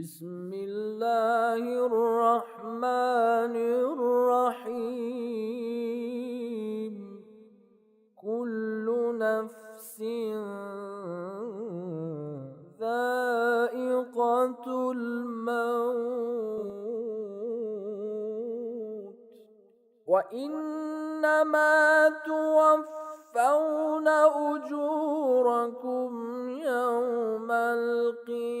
بسم الله الرحمن الرحيم. كل نفس ذائقة الموت. وإنما توفون أجوركم يوم القيامة.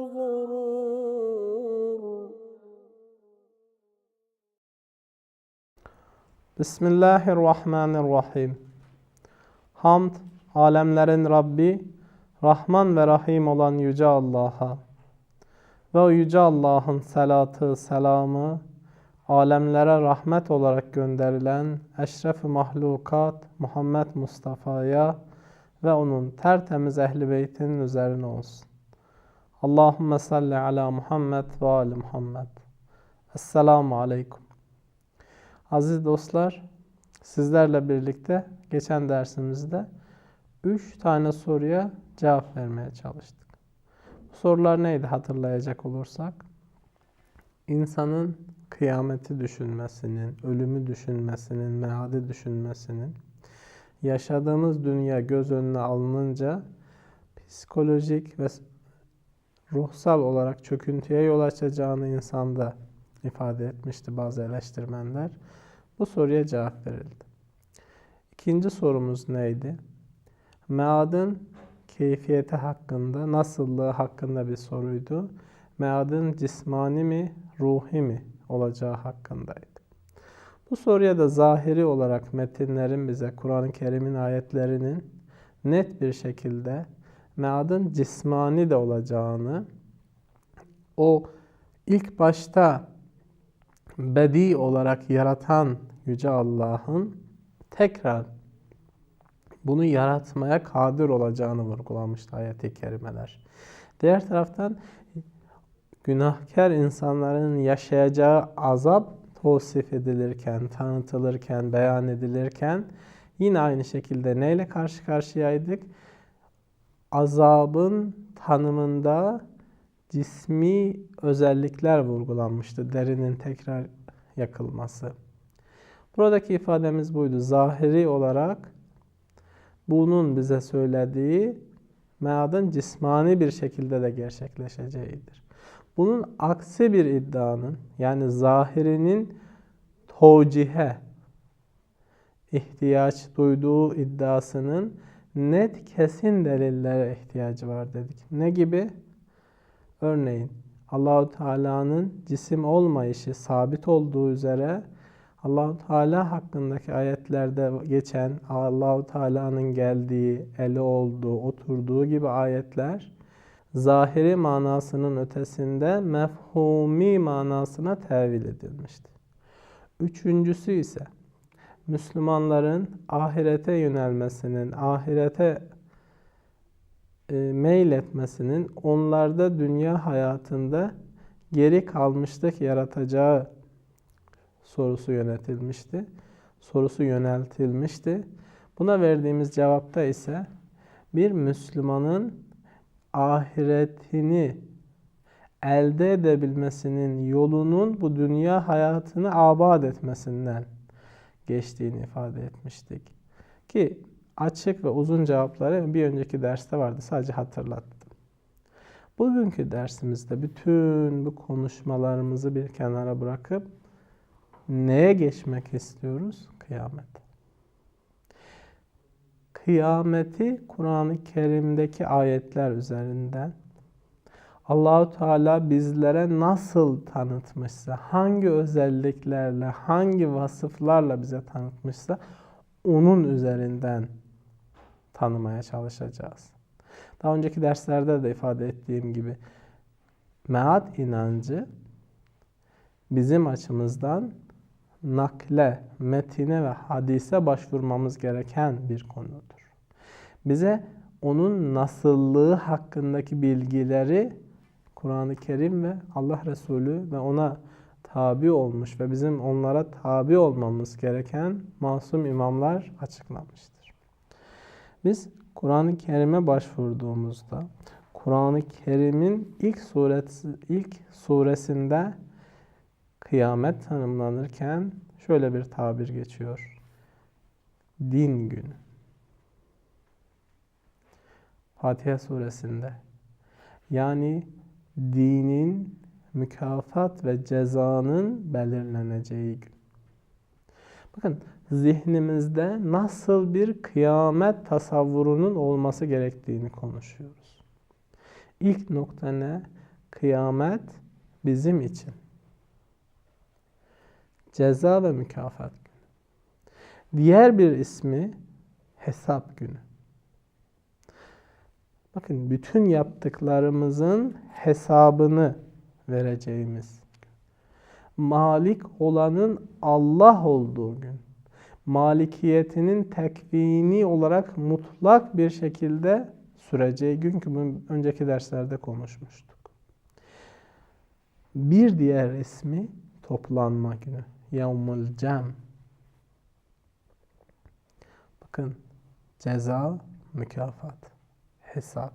Bismillahirrahmanirrahim. Hamd, alemlerin Rabbi, Rahman ve Rahim olan Yüce Allah'a ve o Yüce Allah'ın selatı, selamı, alemlere rahmet olarak gönderilen eşref-i mahlukat Muhammed Mustafa'ya ve onun tertemiz ehli beytinin üzerine olsun. Allahümme salli ala Muhammed ve ali Muhammed. Esselamu aleyküm. Aziz dostlar, sizlerle birlikte geçen dersimizde 3 tane soruya cevap vermeye çalıştık. Bu sorular neydi hatırlayacak olursak? İnsanın kıyameti düşünmesinin, ölümü düşünmesinin, meadi düşünmesinin, yaşadığımız dünya göz önüne alınınca psikolojik ve ruhsal olarak çöküntüye yol açacağını insanda ifade etmişti bazı eleştirmenler. Bu soruya cevap verildi. İkinci sorumuz neydi? Meadın keyfiyeti hakkında, nasıllığı hakkında bir soruydu. Meadın cismani mi, ruhi mi olacağı hakkındaydı. Bu soruya da zahiri olarak metinlerin bize, Kur'an-ı Kerim'in ayetlerinin net bir şekilde meadın cismani de olacağını, o ilk başta bedi olarak yaratan Yüce Allah'ın tekrar bunu yaratmaya kadir olacağını vurgulamıştı ayet-i kerimeler. Diğer taraftan günahkar insanların yaşayacağı azap tavsif edilirken, tanıtılırken, beyan edilirken yine aynı şekilde neyle karşı karşıyaydık? Azabın tanımında cismi özellikler vurgulanmıştı. Derinin tekrar yakılması. Buradaki ifademiz buydu. Zahiri olarak bunun bize söylediği meadın cismani bir şekilde de gerçekleşeceğidir. Bunun aksi bir iddianın yani zahirinin tocihe ihtiyaç duyduğu iddiasının net kesin delillere ihtiyacı var dedik. Ne gibi? Örneğin Allahu Teala'nın cisim olmayışı sabit olduğu üzere Allahu Teala hakkındaki ayetlerde geçen Allahu Teala'nın geldiği, eli olduğu, oturduğu gibi ayetler zahiri manasının ötesinde mefhumi manasına tevil edilmiştir. Üçüncüsü ise Müslümanların ahirete yönelmesinin, ahirete e, meyletmesinin onlarda dünya hayatında geri kalmışlık yaratacağı sorusu yönetilmişti. Sorusu yöneltilmişti. Buna verdiğimiz cevapta ise bir Müslümanın ahiretini elde edebilmesinin yolunun bu dünya hayatını abad etmesinden geçtiğini ifade etmiştik. Ki açık ve uzun cevapları bir önceki derste vardı. Sadece hatırlattım. Bugünkü dersimizde bütün bu konuşmalarımızı bir kenara bırakıp neye geçmek istiyoruz? Kıyamet. Kıyameti Kur'an-ı Kerim'deki ayetler üzerinden Allahu Teala bizlere nasıl tanıtmışsa, hangi özelliklerle, hangi vasıflarla bize tanıtmışsa onun üzerinden tanımaya çalışacağız. Daha önceki derslerde de ifade ettiğim gibi mead inancı bizim açımızdan nakle, metine ve hadise başvurmamız gereken bir konudur. Bize onun nasıllığı hakkındaki bilgileri Kur'an-ı Kerim ve Allah Resulü ve ona tabi olmuş ve bizim onlara tabi olmamız gereken masum imamlar açıklamıştır. Biz Kur'an-ı Kerim'e başvurduğumuzda Kur'an-ı Kerim'in ilk suresi ilk suresinde kıyamet tanımlanırken şöyle bir tabir geçiyor. Din günü. Fatiha suresinde. Yani dinin mükafat ve cezanın belirleneceği gün. Bakın zihnimizde nasıl bir kıyamet tasavvurunun olması gerektiğini konuşuyoruz. İlk nokta ne? Kıyamet bizim için. Ceza ve mükafat günü. Diğer bir ismi hesap günü. Bakın bütün yaptıklarımızın hesabını vereceğimiz Malik olanın Allah olduğu gün. Malikiyetinin tekvini olarak mutlak bir şekilde süreceği gün ki bunu önceki derslerde konuşmuştuk. Bir diğer ismi toplanma günü. Yevmul cem. Bakın ceza, mükafat, hesap,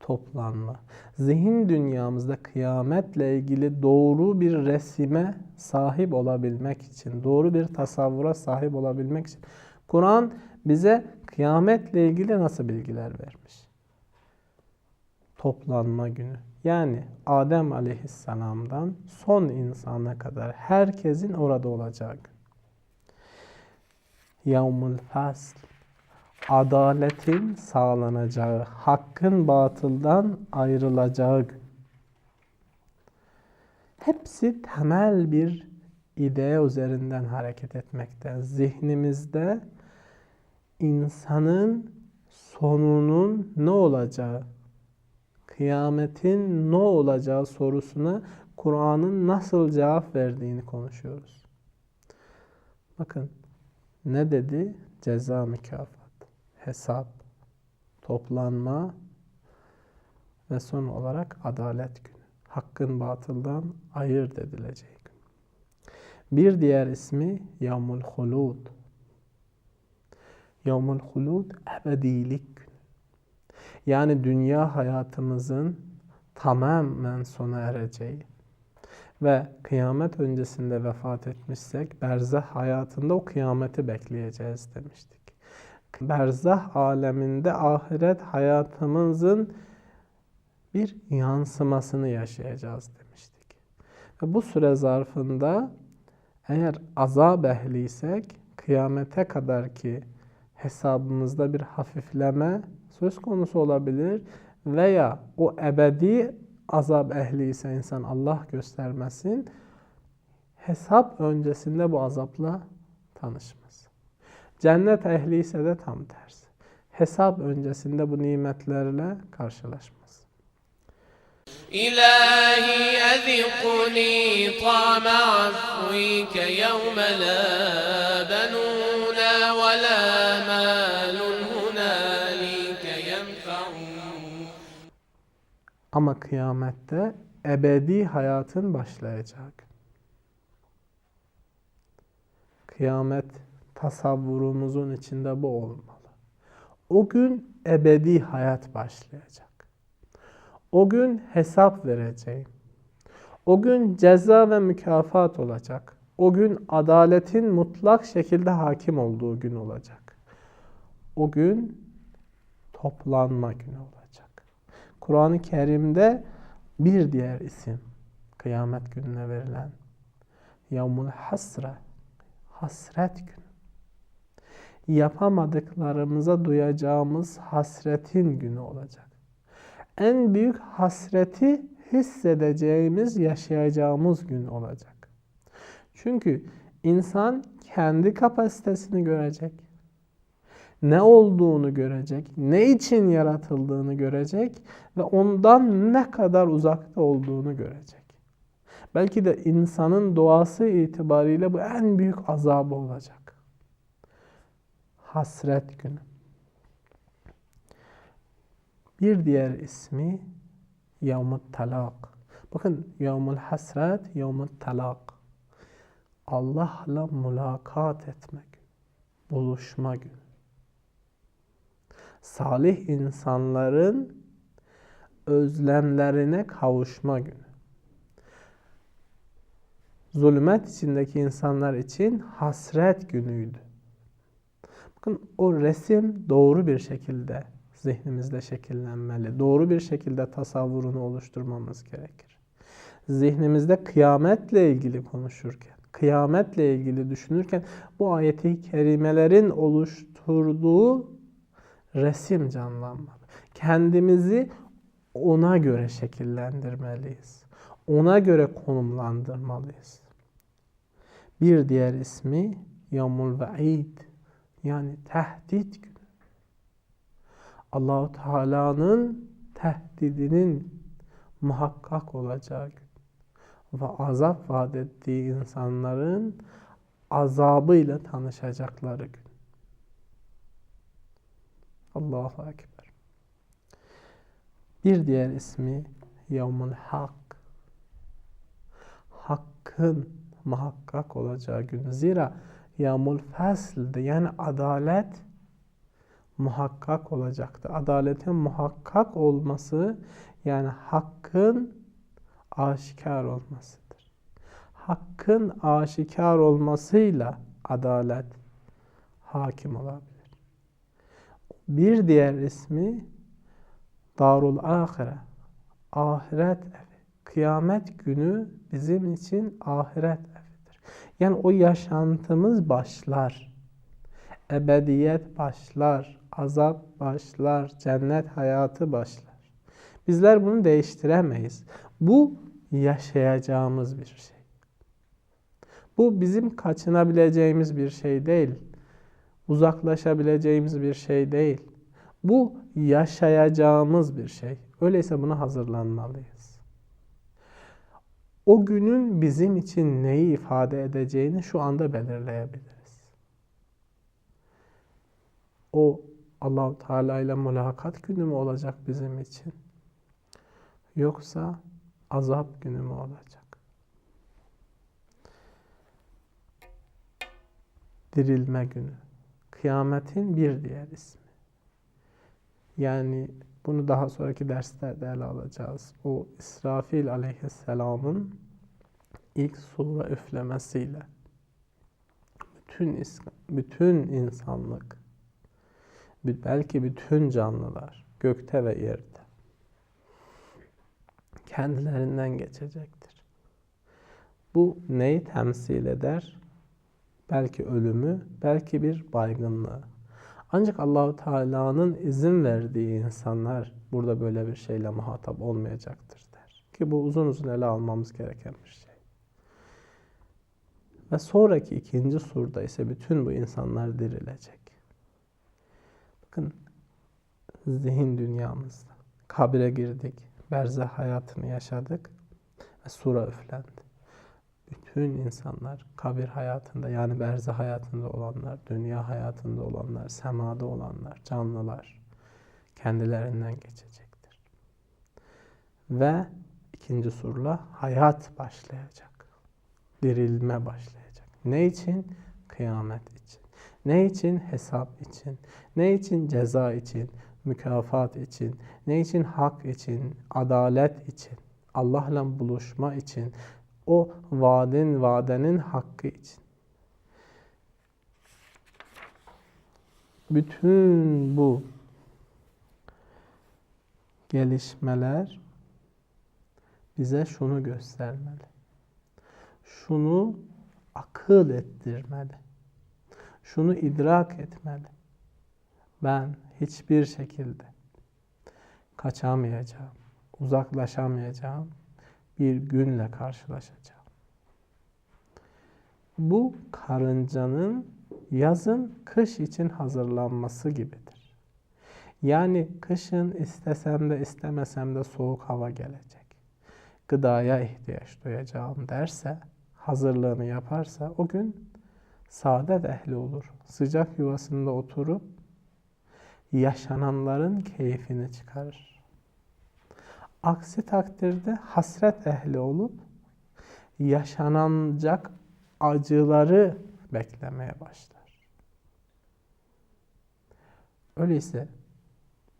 toplanma. Zihin dünyamızda kıyametle ilgili doğru bir resime sahip olabilmek için, doğru bir tasavvura sahip olabilmek için Kur'an bize kıyametle ilgili nasıl bilgiler vermiş? Toplanma günü. Yani Adem aleyhisselamdan son insana kadar herkesin orada olacağı gün. Yavmul fasl adaletin sağlanacağı, hakkın batıldan ayrılacağı gün. Hepsi temel bir idea üzerinden hareket etmekte. Zihnimizde insanın sonunun ne olacağı, kıyametin ne olacağı sorusuna Kur'an'ın nasıl cevap verdiğini konuşuyoruz. Bakın ne dedi? Ceza mükafat hesap, toplanma ve son olarak adalet günü. Hakkın batıldan ayırt edileceği gün. Bir diğer ismi Yavmul Hulud. Yavmul Hulud ebedilik günü. Yani dünya hayatımızın tamamen sona ereceği ve kıyamet öncesinde vefat etmişsek berzah hayatında o kıyameti bekleyeceğiz demiştik berzah aleminde ahiret hayatımızın bir yansımasını yaşayacağız demiştik. Ve bu süre zarfında eğer azab ehliysek kıyamete kadar ki hesabımızda bir hafifleme söz konusu olabilir veya o ebedi azap ehli ise insan Allah göstermesin hesap öncesinde bu azapla tanışmaz. Cennet ehli ise de tam tersi. Hesap öncesinde bu nimetlerle karşılaşmaz. İlahi ezikuni ta'ma affike yevme la benuna ve la malun Ama kıyamette ebedi hayatın başlayacak. Kıyamet tasavvurumuzun içinde bu olmalı. O gün ebedi hayat başlayacak. O gün hesap vereceğim. O gün ceza ve mükafat olacak. O gün adaletin mutlak şekilde hakim olduğu gün olacak. O gün toplanma günü olacak. Kur'an-ı Kerim'de bir diğer isim kıyamet gününe verilen Yavmul Hasre hasret günü yapamadıklarımıza duyacağımız hasretin günü olacak. En büyük hasreti hissedeceğimiz, yaşayacağımız gün olacak. Çünkü insan kendi kapasitesini görecek. Ne olduğunu görecek, ne için yaratıldığını görecek ve ondan ne kadar uzakta olduğunu görecek. Belki de insanın doğası itibariyle bu en büyük azabı olacak. Hasret günü. Bir diğer ismi Yevmut Talak. Bakın Yevmul Hasret, Yevmut Talak. Allah'la mülakat etmek, buluşma günü. Salih insanların özlemlerine kavuşma günü. Zulmet içindeki insanlar için hasret günüydü. Bakın o resim doğru bir şekilde zihnimizde şekillenmeli. Doğru bir şekilde tasavvurunu oluşturmamız gerekir. Zihnimizde kıyametle ilgili konuşurken, kıyametle ilgili düşünürken bu ayeti kerimelerin oluşturduğu resim canlanmalı. Kendimizi ona göre şekillendirmeliyiz. Ona göre konumlandırmalıyız. Bir diğer ismi Yamul Ve'id yani tehdit günü. Allahu Teala'nın tehdidinin muhakkak olacağı gün ve azap vaat ettiği insanların azabıyla tanışacakları gün. Allahu Ekber. Bir diğer ismi Yevmul Hak. Hakkın muhakkak olacağı gün. Zira Yevmul Fesl'de yani adalet muhakkak olacaktı. Adaletin muhakkak olması yani hakkın aşikar olmasıdır. Hakkın aşikar olmasıyla adalet hakim olabilir. Bir diğer ismi Darul Ahire. Ahiret evi. Kıyamet günü bizim için ahiret evidir. Yani o yaşantımız başlar. Ebediyet başlar. Azap başlar. Cennet hayatı başlar. Bizler bunu değiştiremeyiz. Bu yaşayacağımız bir şey. Bu bizim kaçınabileceğimiz bir şey değil uzaklaşabileceğimiz bir şey değil. Bu yaşayacağımız bir şey. Öyleyse buna hazırlanmalıyız. O günün bizim için neyi ifade edeceğini şu anda belirleyebiliriz. O Allahu Teala ile mülakat günü mü olacak bizim için? Yoksa azap günü mü olacak? Dirilme günü kıyametin bir diğer ismi. Yani bunu daha sonraki derslerde ele alacağız. O İsrafil aleyhisselamın ilk sura üflemesiyle bütün bütün insanlık belki bütün canlılar gökte ve yerde kendilerinden geçecektir. Bu neyi temsil eder? Belki ölümü, belki bir baygınlığı. Ancak Allahu Teala'nın izin verdiği insanlar burada böyle bir şeyle muhatap olmayacaktır der. Ki bu uzun uzun ele almamız gereken bir şey. Ve sonraki ikinci surda ise bütün bu insanlar dirilecek. Bakın zihin dünyamızda kabire girdik, berzah hayatını yaşadık ve sura üflendi bütün insanlar kabir hayatında yani berze hayatında olanlar, dünya hayatında olanlar, semada olanlar, canlılar kendilerinden geçecektir. Ve ikinci surla hayat başlayacak. Dirilme başlayacak. Ne için? Kıyamet için. Ne için? Hesap için. Ne için? Ceza için. Mükafat için. Ne için? Hak için. Adalet için. Allah'la buluşma için, o vaadin vadenin hakkı için. Bütün bu gelişmeler bize şunu göstermeli. Şunu akıl ettirmeli. Şunu idrak etmeli. Ben hiçbir şekilde kaçamayacağım, uzaklaşamayacağım bir günle karşılaşacağım. Bu karıncanın yazın kış için hazırlanması gibidir. Yani kışın istesem de istemesem de soğuk hava gelecek. gıdaya ihtiyaç duyacağım derse, hazırlığını yaparsa o gün saadet ehli olur. Sıcak yuvasında oturup yaşananların keyfini çıkarır. Aksi takdirde hasret ehli olup yaşanacak acıları beklemeye başlar. Öyleyse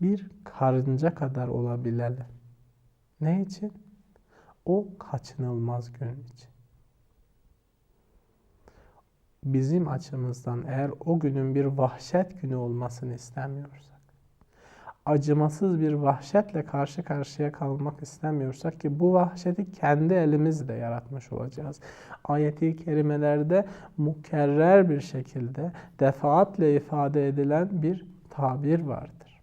bir karınca kadar olabilelim. Ne için? O kaçınılmaz gün için. Bizim açımızdan eğer o günün bir vahşet günü olmasını istemiyorsak, acımasız bir vahşetle karşı karşıya kalmak istemiyorsak ki bu vahşeti kendi elimizle yaratmış olacağız. Ayet-i kerimelerde mukerrer bir şekilde defaatle ifade edilen bir tabir vardır.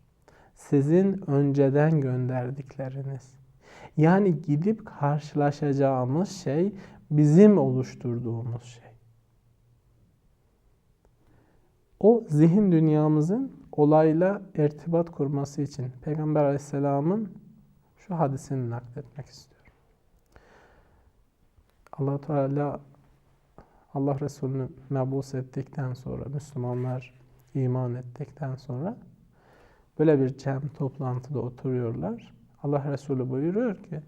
Sizin önceden gönderdikleriniz. Yani gidip karşılaşacağımız şey bizim oluşturduğumuz şey. O zihin dünyamızın olayla irtibat kurması için Peygamber Aleyhisselam'ın şu hadisini nakletmek istiyorum. allah Teala Allah Resulü'nü mebus ettikten sonra, Müslümanlar iman ettikten sonra böyle bir cem toplantıda oturuyorlar. Allah Resulü buyuruyor ki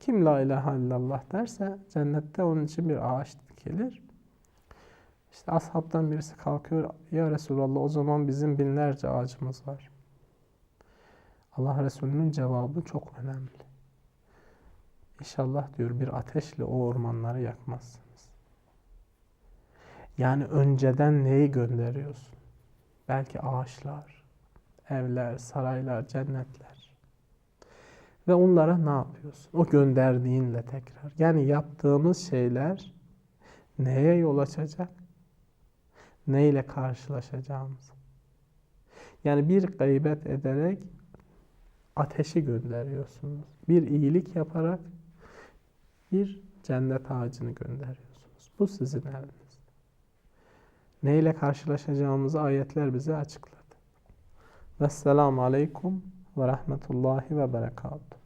kim la ilahe illallah derse cennette onun için bir ağaç dikilir. İşte ashabtan birisi kalkıyor. Ya Resulallah o zaman bizim binlerce ağacımız var. Allah Resulü'nün cevabı çok önemli. İnşallah diyor bir ateşle o ormanları yakmazsınız. Yani önceden neyi gönderiyorsun? Belki ağaçlar, evler, saraylar, cennetler. Ve onlara ne yapıyorsun? O gönderdiğinle tekrar. Yani yaptığımız şeyler neye yol açacak? Neyle karşılaşacağımız. Yani bir gıybet ederek ateşi gönderiyorsunuz. Bir iyilik yaparak bir cennet ağacını gönderiyorsunuz. Bu sizin eliniz neyle karşılaşacağımızı ayetler bize açıkladı. Vesselamu aleyküm ve rahmetullahi ve berekatuhu.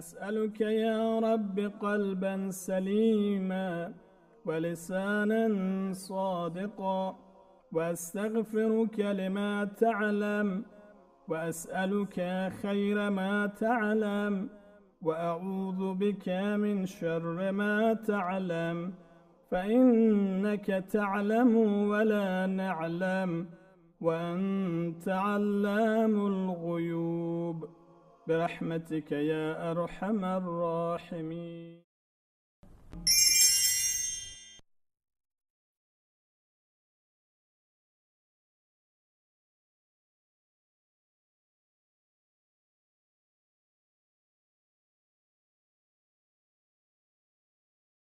أسألك يا رب قلبا سليما ولسانا صادقا وأستغفرك لما تعلم وأسألك خير ما تعلم وأعوذ بك من شر ما تعلم فإنك تعلم ولا نعلم وأنت علام الغيوب. برحمتك يا أرحم الراحمين.